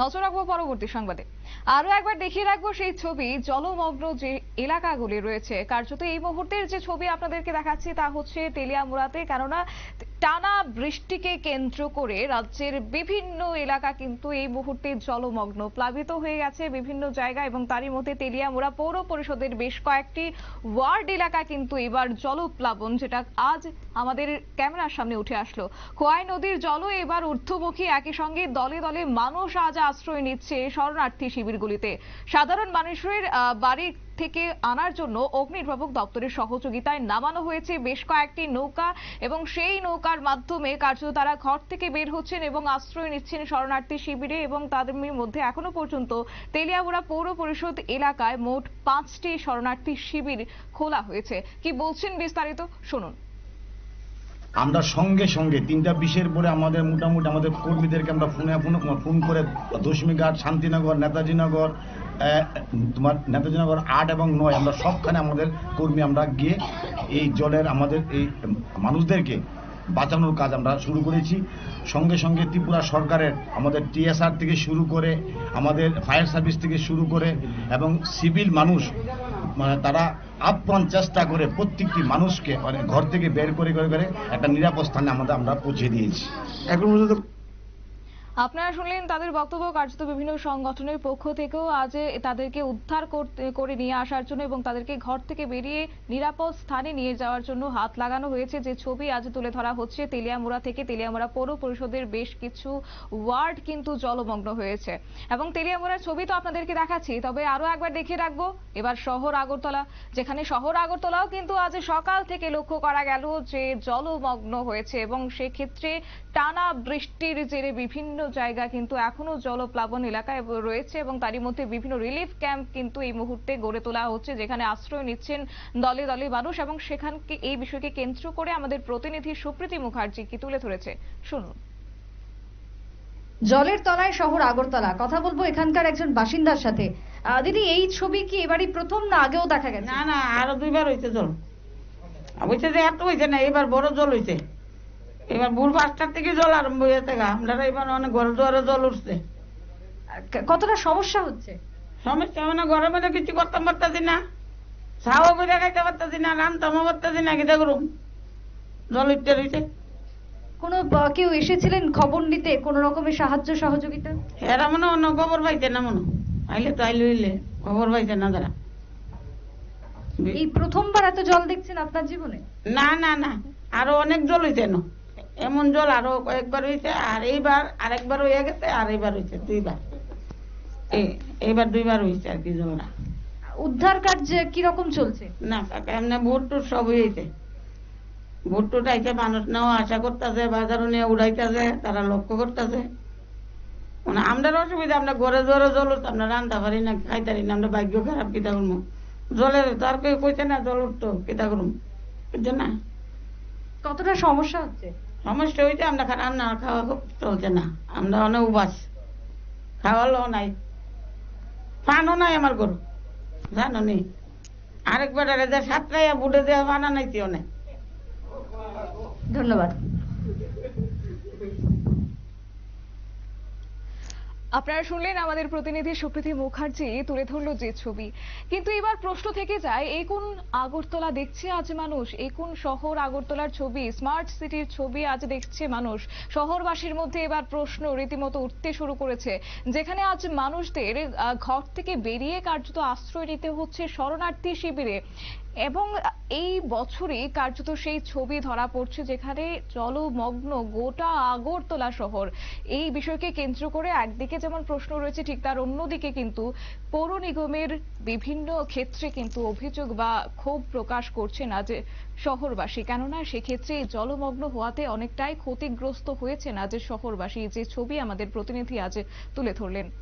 নজর রাখব পরবর্তী সংবাদে। আরও একবার দেখিয়ে রাখব সেই ছবি, জলমগ্ন যে এলাকাগুলি রয়েছে, কার্যত এই মুহূর্তের যে ছবি আপনাদেরকে দেখাচ্ছি তা হচ্ছে তেলিয়ামুড়াতে। কেননা টানা বৃষ্টিকে কেন্দ্র করে রাজ্যের বিভিন্ন এলাকা কিন্তু এই মুহূর্তে জলমগ্ন। প্লাবিত হয়ে গেছে বিভিন্ন জায়গা এবং তারই মধ্যে তেলিয়ামুড়া পৌর পরিষদের বেশ কয়েকটি ওয়ার্ড এলাকা কিন্তু এবার জলপ্লাবন, যেটা আজ আমাদের ক্যামেরার সামনে উঠে আসলো। খোয়াই নদীর জলও এবার ঊর্ধ্বমুখী। একই সঙ্গে দলে দলে মানুষ আজ আশ্রয় নিচ্ছে শরণার্থী শিবিরগুলিতে। সাধারণ মানুষের বাড়ি থেকে আনার জন্য অগ্নিনির্বাপক দপ্তরের সহযোগিতায় নামানো হয়েছে বেশ কয়েকটি নৌকা এবং সেই নৌকার মাধ্যমে কার্যত তারা ঘর থেকে বের হচ্ছেন এবং আশ্রয় নিচ্ছেন শরণার্থী শিবিরে এবং তাদের মধ্যে এখনও পর্যন্ত তেলিয়ামুড়া পৌর পরিষদ এলাকায় মোট পাঁচটি শরণার্থী শিবির খোলা হয়েছে। কি বলছেন বিস্তারিত? শুনুন। আমরা সঙ্গে সঙ্গে তিনটা বিশের পরে আমাদের মোটামুটি আমাদের কর্মীদেরকে আমরা ফোনে ফোন ফোন করে দশমীঘাট শান্তিনগর নেতাজি নগর তোমার নেতাজি নগর আট এবং নয়। আমরা সবখানে আমাদের কর্মী আমরা গিয়ে এই জলের আমাদের এই মানুষদেরকে বাঁচানোর কাজ আমরা শুরু করেছি। সঙ্গে সঙ্গে ত্রিপুরা সরকারের আমাদের টিএসআর থেকে শুরু করে আমাদের ফায়ার সার্ভিস থেকে শুরু করে এবং সিভিল মানুষ মানে তারা আপ্রাণ চেষ্টা করে প্রত্যেকটি মানুষকে মানে ঘর থেকে বের করে করে করে একটা নিরাপদ স্থানে আমাদের আমরা পৌঁছে দিয়েছি। এখন পর্যন্ত আপনারা শুনলেন তাদের বক্তব্য কার্যত বিভিন্ন সংগঠনের পক্ষ থেকেও আজ তাদেরকে উদ্ধার করতে, করে নিয়ে আসার জন্য এবং তাদেরকে ঘর থেকে বেরিয়ে নিরাপদ স্থানে নিয়ে যাওয়ার জন্য হাত লাগানো হয়েছে। যে ছবি আজ তুলে ধরা হচ্ছে তেলিয়ামুড়া থেকে তেলিয়ামুড়া পৌর পরিষদের বেশ কিছু ওয়ার্ড কিন্তু জলমগ্ন হয়েছে। এবং তেলিয়ামুড়ার ছবি তো আপনাদেরকে দেখাচ্ছি, তবে আরও একবার দেখিয়ে রাখব। এবার শহর আগরতলা, যেখানে শহর আগরতলাও কিন্তু আজ সকাল থেকে লক্ষ্য করা গেল যে জলমগ্ন হয়েছে এবং সেক্ষেত্রে টানা বৃষ্টির জেরে বিভিন্ন জায়গা কিন্তু এখনও জলপ্লাবন এলাকায় রয়েছে এবং তারই মধ্যে বিভিন্ন রিলিফ ক্যাম্প কিন্তু এই মুহূর্তে গড়ে তোলা হচ্ছে যেখানে আশ্রয় নিচ্ছেন দলে দলে মানুষ এবং সেখানকে এই বিষয়কে কেন্দ্র করে আমাদের প্রতিনিধি সুপ্রীতি মুখার্জি কি তুলে ধরেছে? শুনুন। জলের তলায় শহর আগরতলা কথা বলব এখানকার একজন বাসিন্দার সাথে। আহ, দিদি এই ছবি কি এবারই প্রথম না আগেও দেখা গেছে? না না আরও দুইবার হইছে জল। হইছে যে এত হইছে না এবার বড় জল হইছে। এবার ভোর পাঁচটার থেকে জল আরম্ভ হয়েছে গা। আমরা এবার অনেক ঘর দুয়ারে জল উঠছে। কতটা সমস্যা হচ্ছে? সমস্যা মানে ঘরে মধ্যে কিছু করতাম পারতাছি না। ছাও করে খাইতে পারতাছি না রান্তামও পারতাছি না কিতা করুম? জল উঠতে রইছে কোনো কেউ এসেছিলেন খবর নিতে? কোনো রকমের সাহায্য সহযোগিতা? এরা মনে অন্য খবর পাইছে না মনে আইলে তো আইলে হইলে খবর পাইছে না তারা। এই প্রথমবার এত জল দেখছেন আপনার জীবনে? না না না। আরও অনেক জল হইছে না এমন জল আরও কয়েকবার হইছে আর এইবার আরেকবার হয়ে গেছে আর এইবার হইছে দুইবার। এই- এইবার দুইবার হইছে আর কি জলটা উদ্ধার কার্য কীরকম চলছে? না কাকা এমনি ভোট টুট সব হয়েছে ভোট টুট আইছে মানুষ নেওয়া আশা করতেছে বাজারও নিয়ে উড়াইতেছে তারা লক্ষ্য করতেছে। মানে আমাদের অসুবিধা আমরা ঘরে জোরে জল উঠতো আমরা রান্না পারি না খাইতারি না আমরা ভাগ্য খারাপ কিতা করব? জলের তার কেউ কইছে না জল উঠতো কিতা করব? বুঝছে না? কতটা সমস্যা হচ্ছে? সমস্যা হইতে আমরা খারাপ না খাওয়া খুব চলছে না। আমরা অনেক উবাস। খাওয়ালো নাই, পানও নাই আমার গরু। জানো নি? আরেকবার আরে যে সাতটাইয়া বুড়ে দেওয়া বানা নাইতেও নাই। ধন্যবাদ। আপনারা শুনলেন আমাদের প্রতিনিধি সুপ্রীতি মুখার্জি তুলে ধরলো যে ছবি। কিন্তু এবার প্রশ্ন থেকে যায় এই কোন আগরতলা দেখছে আজ মানুষ? এই কোন শহর আগরতলার ছবি? স্মার্ট সিটির ছবি আজ দেখছে মানুষ। শহরবাসীর মধ্যে এবার প্রশ্ন রীতিমতো উঠতে শুরু করেছে। যেখানে আজ মানুষদের ঘর থেকে বেরিয়ে কার্যত আশ্রয় নিতে হচ্ছে শরণার্থী শিবিরে। এবং এই বছরে কার্যত সেই ছবি ধরা পড়ছে যেখানে জলমগ্ন গোটা আগরতলা শহর। এই বিষয়কে কেন্দ্র করে একদিকে যেমন প্রশ্ন রয়েছে, ঠিক তার অন্যদিকে কিন্তু পৌর নিগমের বিভিন্ন ক্ষেত্রে কিন্তু অভিযোগ বা ক্ষোভ প্রকাশ করছে না যে শহরবাসী। কেননা সেক্ষেত্রে জলমগ্ন হওয়াতে অনেকটাই ক্ষতিগ্রস্ত হয়েছে না যে শহরবাসী। যে ছবি আমাদের প্রতিনিধি আজ তুলে ধরলেন।